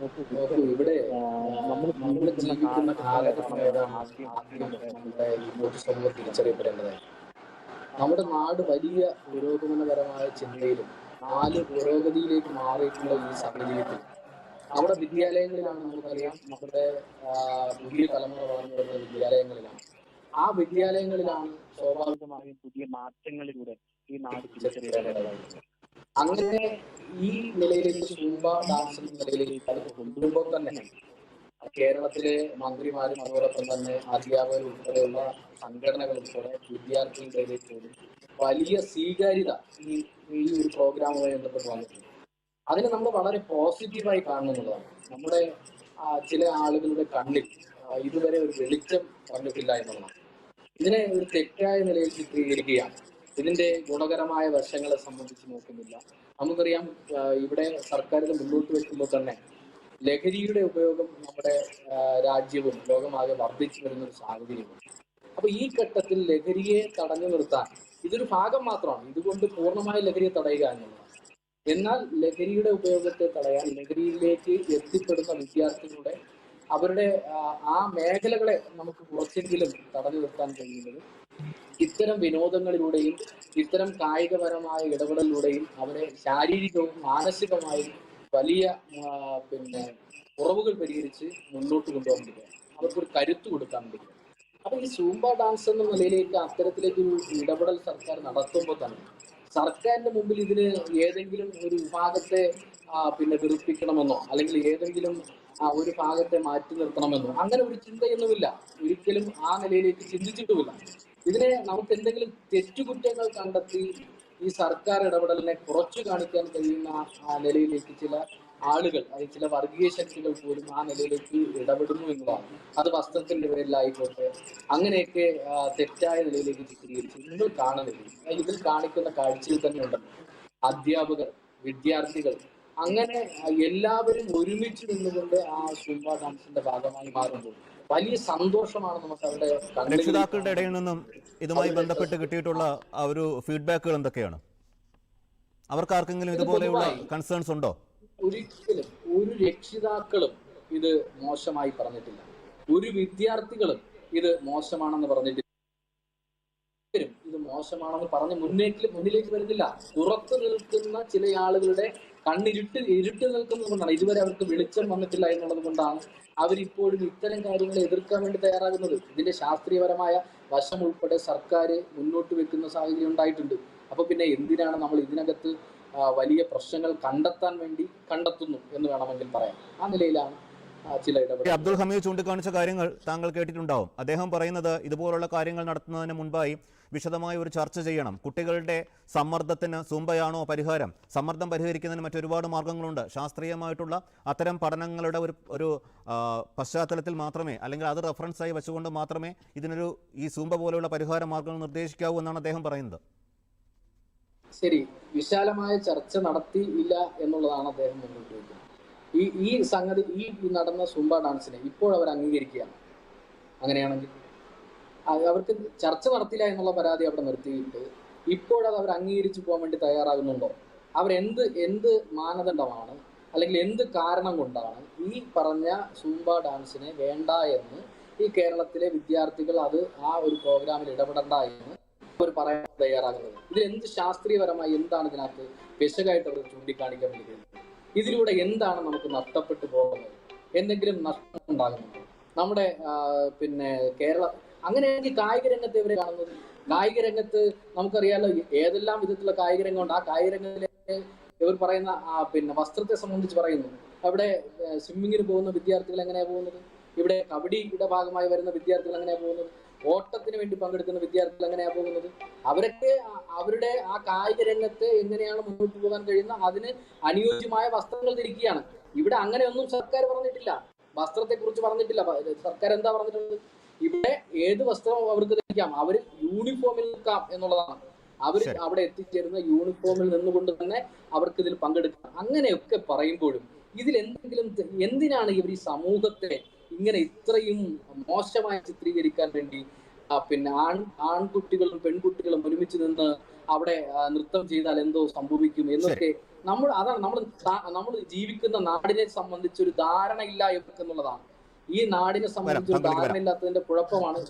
നോക്കൂ ഇവിടെ നമ്മൾ നമ്മൾ ജീവിക്കുന്ന കാലഘട്ടം ഏതാണ് ഈ തിരിച്ചറിയപ്പെടേണ്ടതായി നമ്മുടെ നാട് വലിയ പുരോഗമനപരമായ ചിന്തയിലും നാല് പുരോഗതിയിലേക്ക് മാറിയിട്ടുള്ള ഈ സാഹചര്യത്തിൽ നമ്മുടെ വിദ്യാലയങ്ങളിലാണ് നമുക്കറിയാം നമ്മുടെ പുതിയ തലമുറ വളർന്നു വരുന്ന വിദ്യാലയങ്ങളിലാണ്. ആ വിദ്യാലയങ്ങളിലാണ് സ്വാഭാവികമായും പുതിയ മാറ്റങ്ങളിലൂടെ ഈ നാട് തിരിച്ചറിയപ്പെടേണ്ടതായി. അങ്ങനെ ഈ നിലയിലേക്ക് സൂംബ ഡാൻസ് എന്ന നിലയിലേക്ക് അത് കൊണ്ടുവരുമ്പോൾ തന്നെ കേരളത്തിലെ മന്ത്രിമാരും അതോടൊപ്പം തന്നെ അധ്യാപകരും ഉൾപ്പെടെയുള്ള സംഘടനകൾ ഉൾപ്പെടെ വിദ്യാർത്ഥികളുടെ പോലും വലിയ സ്വീകാര്യത ഈ ഈ ഒരു പ്രോഗ്രാമുമായി ബന്ധപ്പെട്ട് വന്നിട്ടുണ്ട്. അതിനെ നമ്മൾ വളരെ പോസിറ്റീവായി കാണുന്നുള്ളതാണ് നമ്മുടെ ചില ആളുകളുടെ കണ്ണിൽ ഇതുവരെ ഒരു വെളിച്ചം വന്നിട്ടില്ല എന്നുള്ളതാണ്. ഇതിനെ ഒരു തെറ്റായ നിലയിൽ ചിത്രീകരിക്കുകയാണ്. ഇതിന്റെ ഗുണകരമായ വശങ്ങളെ സംബന്ധിച്ച് നോക്കുന്നില്ല. നമുക്കറിയാം ഇവിടെ സർക്കാർ മുന്നോട്ട് വെക്കുമ്പോൾ തന്നെ ലഹരിയുടെ ഉപയോഗം നമ്മുടെ രാജ്യവും ലോകമാകെ വർദ്ധിച്ചു വരുന്ന ഒരു സാഹചര്യമുണ്ട്. അപ്പൊ ഈ ഘട്ടത്തിൽ ലഹരിയെ തടഞ്ഞു നിർത്താൻ ഇതൊരു ഭാഗം മാത്രമാണ്. ഇതുകൊണ്ട് പൂർണമായി ലഹരിയെ തടയുക എന്നുള്ളതാണ്. എന്നാൽ ലഹരിയുടെ ഉപയോഗത്തെ തടയാൻ ലഹരിയിലേക്ക് എത്തിപ്പെടുന്ന വിദ്യാർത്ഥികളുടെ അവരുടെ ആ മേഖലകളെ നമുക്ക് കുറച്ചെങ്കിലും തടഞ്ഞു നിർത്താൻ കഴിയുന്നത് ഇത്തരം വിനോദങ്ങളിലൂടെയും ഇത്തരം കായികപരമായ ഇടപെടലിലൂടെയും അവരെ ശാരീരികവും മാനസികമായും വലിയ പിന്നെ കുറവുകൾ പരിഹരിച്ച് മുന്നോട്ട് കൊണ്ടുപോകാൻ വേണ്ടിയാണ് അവർക്കൊരു കരുത്ത് കൊടുക്കാൻ പറ്റില്ല അപ്പൊ ഈ സൂംബ ഡാൻസ് എന്ന നിലയിലേക്ക് അത്തരത്തിലേക്ക് ഇടപെടൽ സർക്കാർ നടത്തുമ്പോൾ തന്നെ സർക്കാരിന്റെ മുമ്പിൽ ഇതിന് ഏതെങ്കിലും ഒരു വിഭാഗത്തെ പിന്നെ വെറുപ്പിക്കണമെന്നോ അല്ലെങ്കിൽ ഏതെങ്കിലും ഒരു ഭാഗത്തെ മാറ്റി നിർത്തണമെന്നോ അങ്ങനെ ഒരു ചിന്തയൊന്നുമില്ല. ഒരിക്കലും ആ നിലയിലേക്ക് ചിന്തിച്ചിട്ടുമില്ല. ഇതിനെ നമുക്ക് എന്തെങ്കിലും തെറ്റുകുറ്റങ്ങൾ കണ്ടെത്തി ഈ സർക്കാർ ഇടപെടലിനെ കുറച്ചു കാണിക്കാൻ കഴിയുന്ന നിലയിലേക്ക് ചില ആളുകൾ അല്ലെങ്കിൽ ചില വർഗീയ ശക്തികൾ പോലും ആ നിലയിലേക്ക് ഇടപെടുന്നു എന്നതാണ്. അത് വസ്ത്രത്തിന്റെ പേരിലായിക്കോട്ടെ അങ്ങനെയൊക്കെ തെറ്റായ നിലയിലേക്ക് ചിത്രീകരിച്ചു. നിങ്ങൾ കാണുന്നില്ല? ഇതിൽ കാണിക്കുന്ന കാഴ്ചയിൽ തന്നെ ഉണ്ടല്ലോ. അധ്യാപകർ വിദ്യാർത്ഥികൾ അങ്ങനെ എല്ലാവരും ഒരുമിച്ച് നിന്നുകൊണ്ട് ആ സുംബ ഡാൻസിന്റെ ഭാഗമായി മാറുമ്പോൾ വലിയ സന്തോഷമാണ് നമുക്ക് കണ്ണുകളിൽ രക്ഷിതാക്കളുടെ ഇടയിൽ നിന്നും ഇതുമായി ബന്ധപ്പെട്ട് കിട്ടിയിട്ടുള്ള ആ ഒരു ഫീഡ്ബാക്കുകൾ എന്തൊക്കെയാണ്? അവർക്ക് ആർക്കെങ്കിലും ഇതുപോലെയുള്ള കൺസേൺസ് ഉണ്ടോ? ഒരിക്കലും ഒരു രക്ഷിതാക്കളും ഇത് മോശമായി പറഞ്ഞിട്ടില്ല. ഒരു വിദ്യാർത്ഥികളും ഇത് മോശമാണെന്ന് പറഞ്ഞിട്ടില്ല. ഇത് മോശമാണെന്ന് പറഞ്ഞ് മുന്നേക്ക് മുന്നിലേക്ക് വരുന്നില്ല. പുറത്തു നിൽക്കുന്ന ചില ആളുകളുടെ കണ്ണിരുട്ട് ഇരുട്ട് നിൽക്കുന്നത് കൊണ്ടാണ് ഇതുവരെ അവർക്ക് വെളിച്ചം വന്നിട്ടില്ല എന്നുള്ളത് കൊണ്ടാണ് അവരിപ്പോഴും ഇത്തരം കാര്യങ്ങളെ എതിർക്കാൻ വേണ്ടി തയ്യാറാകുന്നത്. ഇതിന്റെ ശാസ്ത്രീയപരമായ വശം ഉൾപ്പെടെ സർക്കാർ മുന്നോട്ട് വെക്കുന്ന സാഹചര്യം ഉണ്ടായിട്ടുണ്ട്. അപ്പൊ പിന്നെ എന്തിനാണ് നമ്മൾ ഇതിനകത്ത് വലിയ പ്രശ്നങ്ങൾ കണ്ടെത്താൻ വേണ്ടി കണ്ടെത്തുന്നു എന്ന് വേണമെങ്കിൽ പറയാം. ആ നിലയിലാണ് ചില ഈ ഇടപെടൽ അബ്ദുൾ ഹമീദ് ചൂണ്ടിക്കാണിച്ച കാര്യങ്ങൾ താങ്കൾ കേട്ടിട്ടുണ്ടാവും. അദ്ദേഹം പറയുന്നത് ഇതുപോലുള്ള കാര്യങ്ങൾ നടത്തുന്നതിന് മുൻപായി വിശദമായ ഒരു ചർച്ച ചെയ്യണം. കുട്ടികളുടെ സമ്മർദ്ദത്തിന് സുംബയാണോ പരിഹാരം? സമ്മർദ്ദം പരിഹരിക്കുന്നതിന് മറ്റൊരുപാട് മാർഗങ്ങളുണ്ട്. ശാസ്ത്രീയമായിട്ടുള്ള അത്തരം പഠനങ്ങളുടെ ഒരു ഒരു പശ്ചാത്തലത്തിൽ മാത്രമേ അല്ലെങ്കിൽ അത് റെഫറൻസായി വെച്ചുകൊണ്ട് മാത്രമേ ഇതിനൊരു ഈ സൂമ്പ പോലെയുള്ള പരിഹാര മാർഗങ്ങൾ നിർദ്ദേശിക്കാവൂ എന്നാണ് അദ്ദേഹം പറയുന്നത്. ശരി. വിശാലമായ ചർച്ച നടത്തിയില്ല എന്നുള്ളതാണ് അദ്ദേഹം മുന്നോട്ട് വയ്ക്കുന്നത്. ഈ ഈ സംഗതി ഈ നടന്ന സുംബ ഡാൻസിനെ ഇപ്പോൾ അവർ അംഗീകരിക്കുകയാണ്. അങ്ങനെയാണെങ്കിൽ. അവർക്ക് ചർച്ച നടത്തില്ല എന്നുള്ള പരാതി അവിടെ നിർത്തിയിട്ട് ഇപ്പോഴത് അവർ അംഗീകരിച്ചു പോകാൻ വേണ്ടി തയ്യാറാകുന്നുണ്ടോ? അവരെന്ത് എന്ത് മാനദണ്ഡമാണ്? അല്ലെങ്കിൽ എന്ത് കാരണം കൊണ്ടാണ് ഈ പറഞ്ഞ സൂംബ ഡാൻസിനെ വേണ്ട എന്ന് ഈ കേരളത്തിലെ വിദ്യാർത്ഥികൾ അത് ആ ഒരു പ്രോഗ്രാമിൽ ഇടപെടണ്ട എന്ന് അവർ പറയാൻ തയ്യാറാകുന്നത്? ഇതിൽ എന്ത് ശാസ്ത്രീയപരമായി എന്താണ് ഇതിനകത്ത് പെശകായിട്ട് അവർ ചൂണ്ടിക്കാണിക്കാൻ വേണ്ടി ഇതിലൂടെ എന്താണ് നമുക്ക് നഷ്ടപ്പെട്ടു പോകുന്നത്? എന്തെങ്കിലും നഷ്ടം ഉണ്ടാകുന്നുണ്ടോ? നമ്മുടെ പിന്നെ കേരള അങ്ങനെയാണെങ്കിൽ കായിക രംഗത്ത് ഇവരെ കാണുന്നത്? കായിക രംഗത്ത് നമുക്കറിയാലോ ഏതെല്ലാം വിധത്തിലുള്ള കായിക രംഗമുണ്ട്. ആ കായിക രംഗത്തിലെ ഇവർ പറയുന്ന പിന്നെ വസ്ത്രത്തെ സംബന്ധിച്ച് പറയുന്നു. അവിടെ സ്വിമ്മിങ്ങിന് പോകുന്ന വിദ്യാർത്ഥികൾ എങ്ങനെയാ പോകുന്നത്? ഇവിടെ കബഡിയുടെ ഭാഗമായി വരുന്ന വിദ്യാർത്ഥികൾ എങ്ങനെയാ പോകുന്നത്? ഓട്ടത്തിന് വേണ്ടി പങ്കെടുക്കുന്ന വിദ്യാർത്ഥികൾ എങ്ങനെയാ പോകുന്നത്? അവരൊക്കെ അവരുടെ ആ കായിക രംഗത്ത് എങ്ങനെയാണ് മുന്നോട്ട് പോകാൻ കഴിയുന്ന അതിന് അനുയോജ്യമായ വസ്ത്രങ്ങൾ ധരിക്കുകയാണ്. ഇവിടെ അങ്ങനെയൊന്നും സർക്കാർ പറഞ്ഞിട്ടില്ല. വസ്ത്രത്തെ കുറിച്ച് പറഞ്ഞിട്ടില്ല സർക്കാർ എന്താ പറഞ്ഞിട്ടുള്ളത്? ഇവിടെ ഏത് വസ്ത്രം അവർക്ക് ധരിക്കാം. അവർ യൂണിഫോമിൽ നിൽക്കാം എന്നുള്ളതാണ്. അവർ അവിടെ എത്തിച്ചേരുന്ന യൂണിഫോമിൽ നിന്നുകൊണ്ട് തന്നെ അവർക്ക് ഇതിൽ പങ്കെടുക്കാം. അങ്ങനെയൊക്കെ പറയുമ്പോഴും ഇതിൽ എന്തെങ്കിലും എന്തിനാണ് ഇവർ ഈ സമൂഹത്തെ ഇങ്ങനെ ഇത്രയും മോശമായി ചിത്രീകരിക്കാൻ വേണ്ടി പിന്നെ ആൺ ആൺകുട്ടികളും പെൺകുട്ടികളും ഒരുമിച്ച് നിന്ന് അവിടെ നൃത്തം ചെയ്താൽ എന്തോ സംഭവിക്കും എന്നൊക്കെ നമ്മൾ അതാണ് നമ്മൾ നമ്മൾ ജീവിക്കുന്ന നാടിനെ സംബന്ധിച്ച് ഒരു ധാരണ ഇല്ല എന്നുള്ളതാണ് ഈ നാടിനെ സംബന്ധിച്ച് ഒരു താങ്കളിലേക്ക് ധാരണ ഇല്ലാത്തതിന്റെ കുഴപ്പമാണ്